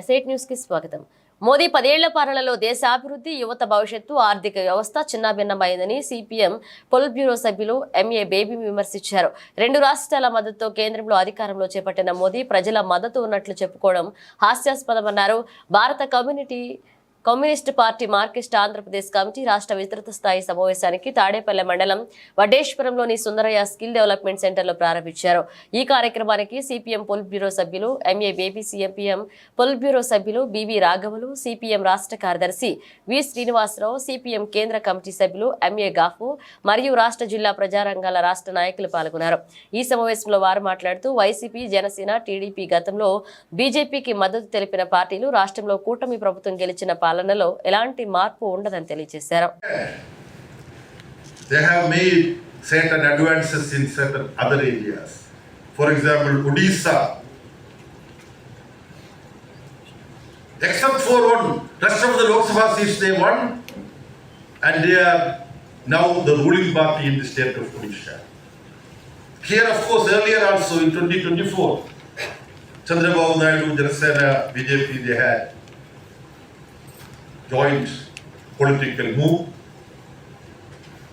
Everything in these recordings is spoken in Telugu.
ఎసైట్ న్యూస్కి స్వాగతం. మోదీ పదేళ్ళ పాలనలో దేశాభివృద్ధి యువత భవిష్యత్తు ఆర్థిక వ్యవస్థ చిన్నాభిన్నమైందని సిపిఎం పొలిట్ బ్యూరో సభ్యులు ఎంఏ బేబీ విమర్శించారు. రెండు రాష్ట్రాల మద్దతుతో కేంద్రంలో అధికారంలో చేపట్టిన మోదీ ప్రజల మద్దతు ఉన్నట్లు చెప్పుకోవడం హాస్యాస్పదమన్నారు. భారత community communist party Marxist Andhra Pradesh committee రాష్ట్ర విస్తృత స్థాయి సమావేశానికి తాడేపల్లె మండలం వడ్డేశ్వరంలోని సుందరయ్య స్కిల్ డెవలప్మెంట్ సెంటర్లో ప్రారంభించారు. ఈ కార్యక్రమానికి సిపిఎం పొలిట్ బ్యూరో సభ్యులు ఎంఏ బేబీ సిఎంపిఎం పొలిట్ బ్యూరో సభ్యులు బివి రాఘవులు సిపిఎం రాష్ట్ర కార్యదర్శి వి శ్రీనివాసరావు సిపిఎం కేంద్ర కమిటీ సభ్యులు ఎంఏ గాఫు మరియు రాష్ట్ర జిల్లా ప్రజారంగాల రాష్ట్ర నాయకులు పాల్గొన్నారు. ఈ సమావేశంలో వారు మాట్లాడుతూ వైసీపీ జనసేన టీడీపీ గతంలో బీజేపీకి మద్దతు తెలిపిన పార్టీలు రాష్ట్రంలో కూటమి ప్రభుత్వం గెలిచిన పాలనలో ఎలాంటి మార్పు ఉండదని తెలియజేశారు They have made certain advances in certain other areas. For example, Odisha. Except for one, rest of the Lok Sabha seats they won, and they are now the ruling party in the state of Odisha. Here, of course, earlier also in 2024, Chandrababu Naidu, Janasena, BJP, they had joint political move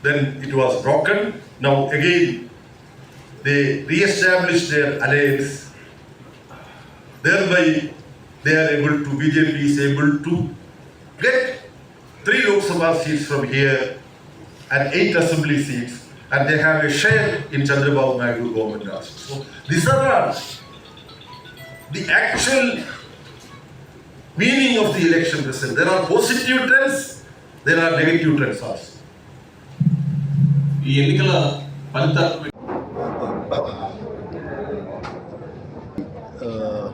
then it was broken. Now again, they re-established their alliance. Thereby, they are able to, BJP is able to get three Lok Sabha seats from here and eight assembly seats, and they have a share in Chandrababu Naidu government. So these are the actual meaning of the election result. There are positive trends, there are negative trends also. ఈ ఎన్నికల ఫలితాలను Uh,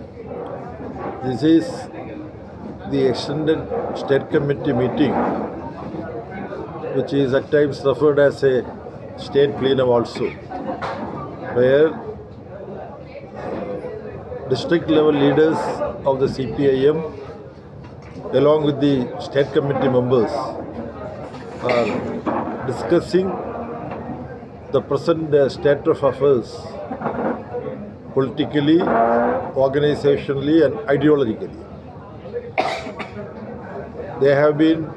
This is the extended state committee meeting, which is at times referred as a state plenum also, where uh, district level leaders of the CPIM, along with the state committee members, are discussing the present state of affairs politically, organizationally, and ideologically. They have been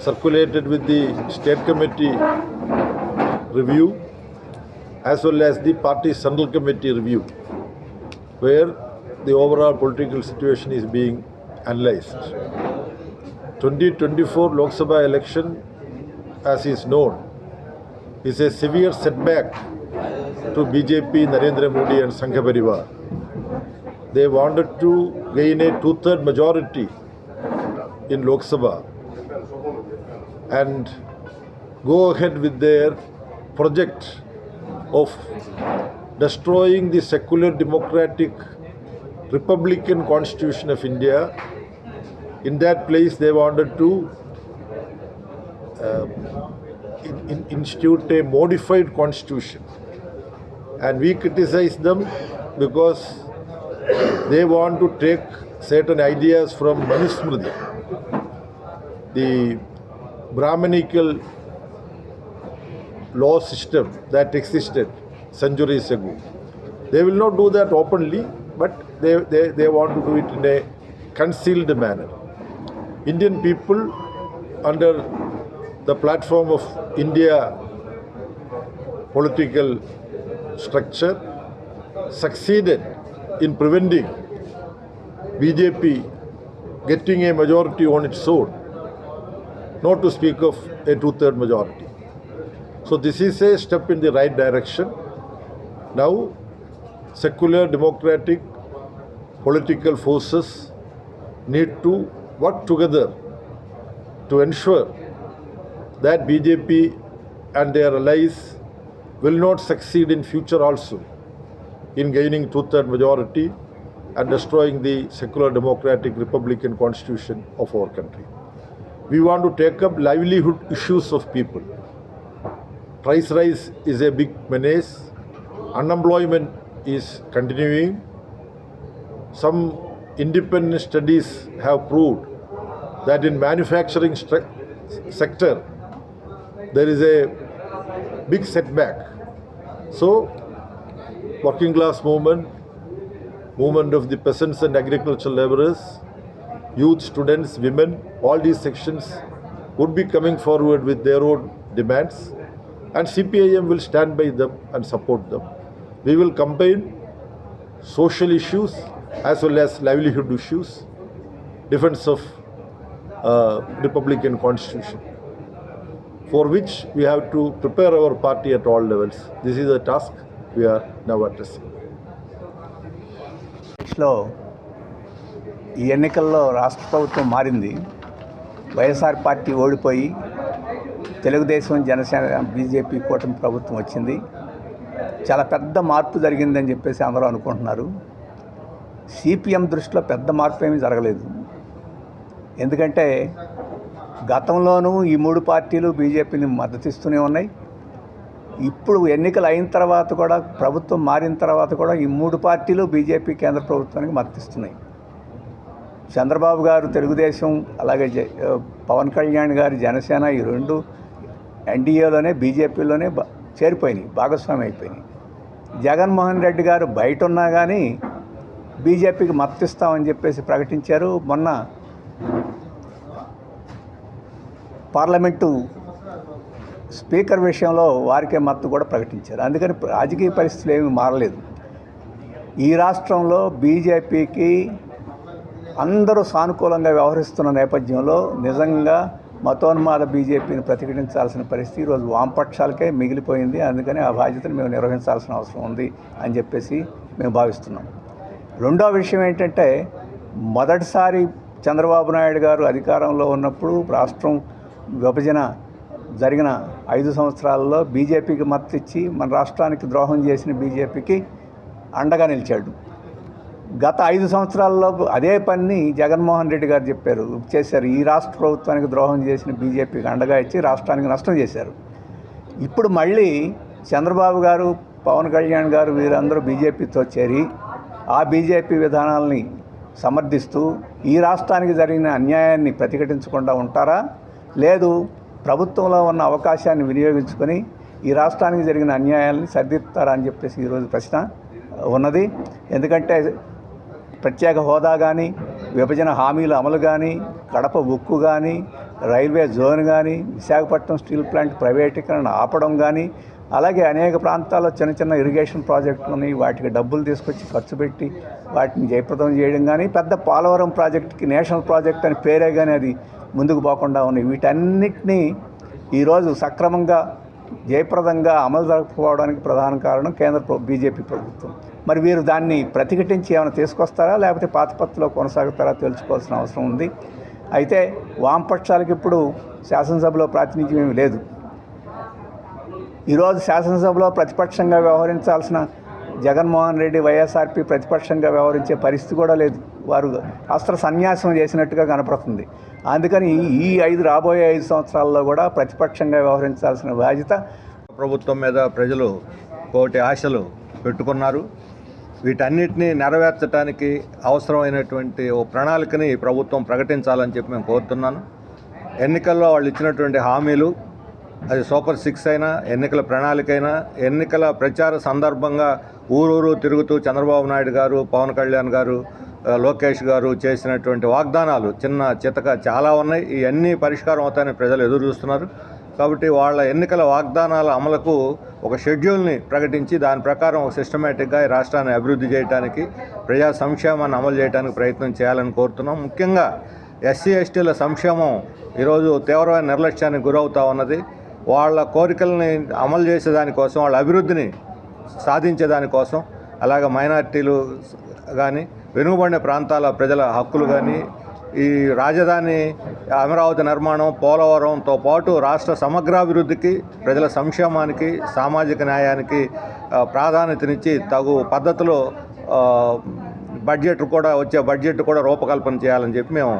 circulated with the state committee review as well as the party central committee review, where the overall political situation is being analyzed. 2024 Lok Sabha election, as is known, is a severe setback to BJP, Narendra Modi, and Sangha Parivar. They wanted to gain a two third majority in Lok Sabha and go ahead with their project of destroying the secular democratic republican constitution of India. In that place, they wanted to uh, in- in- institute a modified constitution and we criticize them because they want to take certain ideas from Manusmriti, the Brahmanical law system that existed centuries ago. They will not do that openly, but they, they, they want to do it in a concealed manner. Indian people, under the platform of India political structure succeeded in preventing BJP getting a majority on its own, not to speak of a two third majority. So, this is a step in the right direction. Now, secular democratic political forces need to work together to ensure that BJP and their allies will not succeed in future also in gaining two-third majority and destroying the secular democratic republican constitution of our country. We want to take up livelihood issues of people. Price rise is a big menace. Unemployment is continuing. Some independent studies have proved that in manufacturing sector there is a big setback. So, working class movement movement of the peasants and agricultural laborers, youth, students, women, all these sections would be coming forward with their own demands, and CPIM will stand by them and support them. We will combine social issues as well as livelihood issues, defense of uh, Republican Constitution, for which we have to prepare our party at all levels. This is the task we are now addressing. లో ఈ ఎన్నికల్లో రాష్ట్ర ప్రభుత్వం మారింది వైఎస్ఆర్ పార్టీ ఓడిపోయి తెలుగుదేశం జనసేన బీజేపీ కూటమి ప్రభుత్వం వచ్చింది చాలా పెద్ద మార్పు జరిగిందని చెప్పేసి అందరూ అనుకుంటున్నారు సిపిఎం దృష్టిలో పెద్ద మార్పు ఏమీ జరగలేదు. ఎందుకంటే గతంలోనూ ఈ మూడు పార్టీలు బీజేపీని మద్దతిస్తూనే ఉన్నాయి. ఇప్పుడు ఎన్నికలు అయిన తర్వాత కూడా ప్రభుత్వం మారిన తర్వాత కూడా ఈ మూడు పార్టీలు బీజేపీ కేంద్ర ప్రభుత్వానికి మద్దతిస్తున్నాయి. చంద్రబాబు గారు తెలుగుదేశం అలాగే జ- పవన్ కళ్యాణ్ గారు జనసేన ఈ రెండు ఎన్డీఏలోనే బీజేపీలోనే చేరిపోయినాయి భాగస్వామి అయిపోయినాయి. జగన్మోహన్ రెడ్డి గారు బయట ఉన్నా కానీ బీజేపీకి మద్దతిస్తామని చెప్పేసి ప్రకటించారు. మొన్న పార్లమెంటు స్పీకర్ విషయంలో వారికే మద్దతు కూడా ప్రకటించారు. అందుకని రాజకీయ పరిస్థితులు ఏమి మారలేదు. ఈ రాష్ట్రంలో బీజేపీకి అందరూ సానుకూలంగా వ్యవహరిస్తున్న నేపథ్యంలో నిజంగా మతోన్మాద బీజేపీని ప్రతిఘటించాల్సిన పరిస్థితి ఈరోజు వామపక్షాలకే మిగిలిపోయింది. అందుకని ఆ బాధ్యతను మేము నిర్వహించాల్సిన అవసరం ఉంది అని చెప్పేసి మేము భావిస్తున్నాం. రెండో విషయం ఏంటంటే మొదటిసారి చంద్రబాబు నాయుడు గారు అధికారంలో ఉన్నప్పుడు రాష్ట్రం విభజన జరిగిన ఐదు సంవత్సరాల్లో బీజేపీకి మద్దతు ఇచ్చి మన రాష్ట్రానికి ద్రోహం చేసిన బీజేపీకి అండగా నిలిచాడు. గత ఐదు సంవత్సరాల్లో అదే పని జగన్మోహన్ రెడ్డి గారు చెప్పారు. చేశారు. ఈ రాష్ట్ర ప్రభుత్వానికి ద్రోహం చేసిన బీజేపీకి అండగా ఇచ్చి రాష్ట్రానికి నష్టం చేశారు. ఇప్పుడు మళ్ళీ చంద్రబాబు గారు పవన్ కళ్యాణ్ గారు వీరందరూ బీజేపీతో చేరి ఆ బీజేపీ విధానాలని సమర్థిస్తూ ఈ రాష్ట్రానికి జరిగిన అన్యాయాన్ని ప్రతిఘటించకుండా ఉంటారా? లేదు ప్రభుత్వంలో ఉన్న అవకాశాన్ని వినియోగించుకొని ఈ రాష్ట్రానికి జరిగిన అన్యాయాన్ని సరిదిద్దుతారా అని చెప్పేసి ఈరోజు ప్రశ్న ఉన్నది. ఎందుకంటే ప్రత్యేక హోదా కానీ విభజన హామీల అమలు కానీ కడప ఉక్కు కానీ రైల్వే జోన్ కానీ విశాఖపట్నం స్టీల్ ప్లాంట్ ప్రైవేటీకరణ ఆపడం కానీ అలాగే అనేక ప్రాంతాల్లో చిన్న చిన్న ఇరిగేషన్ ప్రాజెక్టులని వాటికి డబ్బులు తీసుకొచ్చి ఖర్చు పెట్టి వాటిని జయప్రదం చేయడం కానీ పెద్ద పోలవరం ప్రాజెక్టుకి నేషనల్ ప్రాజెక్ట్ అని పేరే కానీ అది ముందుకు పోకుండా ఉన్నాయి. వీటన్నిటినీ ఈరోజు సక్రమంగా జయప్రదంగా అమలు జరగకపోవడానికి ప్రధాన కారణం కేంద్ర బీజేపీ ప్రభుత్వం. మరి వీరు దాన్ని ప్రతిఘటించి ఏమైనా తీసుకొస్తారా? లేకపోతే పాత కొనసాగుతారా తెలుసుకోవాల్సిన అవసరం ఉంది. అయితే వామపక్షాలకు ఇప్పుడు శాసనసభలో ప్రాతినిధ్యం ఏమీ లేదు. ఈరోజు శాసనసభలో ప్రతిపక్షంగా వ్యవహరించాల్సిన జగన్మోహన్ రెడ్డి వైఎస్ఆర్పి ప్రతిపక్షంగా వ్యవహరించే పరిస్థితి కూడా లేదు. వారు అస్త్ర సన్యాసం చేసినట్టుగా కనపడుతుంది. అందుకని ఈ- ఈ ఐదు రాబోయే ఐదు సంవత్సరాల్లో కూడా ప్రతిపక్షంగా వ్యవహరించాల్సిన బాధ్యత ప్రభుత్వం మీద ప్రజలు కోటి ఆశలు పెట్టుకున్నారు. వీటన్నిటిని నెరవేర్చడానికి అవసరమైనటువంటి ఓ ప్రణాళికని ప్రభుత్వం ప్రకటించాలని చెప్పి మేము కోరుతున్నాను. ఎన్నికల్లో వాళ్ళు ఇచ్చినటువంటి హామీలు అది సూపర్ సిక్స్ అయినా ఎన్నికల ప్రణాళిక అయినా ఎన్నికల ప్రచార సందర్భంగా ఊరూరు తిరుగుతూ చంద్రబాబు నాయుడు గారు పవన్ కళ్యాణ్ గారు లోకేష్ గారు చేసినటువంటి వాగ్దానాలు చిన్న చితక చాలా ఉన్నాయి. ఇవన్నీ పరిష్కారం అవుతాయని ప్రజలు ఎదురు చూస్తున్నారు. కాబట్టి వాళ్ళ ఎన్నికల వాగ్దానాల అమలుకు ఒక షెడ్యూల్ని ప్రకటించి దాని ప్రకారం ఒక సిస్టమేటిక్గా ఈ రాష్ట్రాన్ని అభివృద్ధి చేయడానికి ప్రజా సంక్షేమాన్ని అమలు చేయడానికి ప్రయత్నం చేయాలని కోరుతున్నాం. ముఖ్యంగా ఎస్సీ ఎస్టీల సంక్షేమం ఈరోజు తీవ్రమైన నిర్లక్ష్యానికి గురవుతా ఉన్నది. వాళ్ళ కోరికల్ని అమలు చేసేదానికోసం వాళ్ళ అభివృద్ధిని సాధించేదానికోసం అలాగే మైనార్టీలు కానీ వెనుకబడిన ప్రాంతాల ప్రజల హక్కులు కానీ ఈ రాజధాని అమరావతి నిర్మాణం పోలవరంతో పాటు రాష్ట్ర సమగ్రాభివృద్ధికి ప్రజల సంక్షేమానికి సామాజిక న్యాయానికి ప్రాధాన్యతనిచ్చి తగు పద్ధతిలో బడ్జెట్ కూడా వచ్చే బడ్జెట్ కూడా రూపకల్పన చేయాలని చెప్పి మేము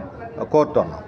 కోరుతున్నాం.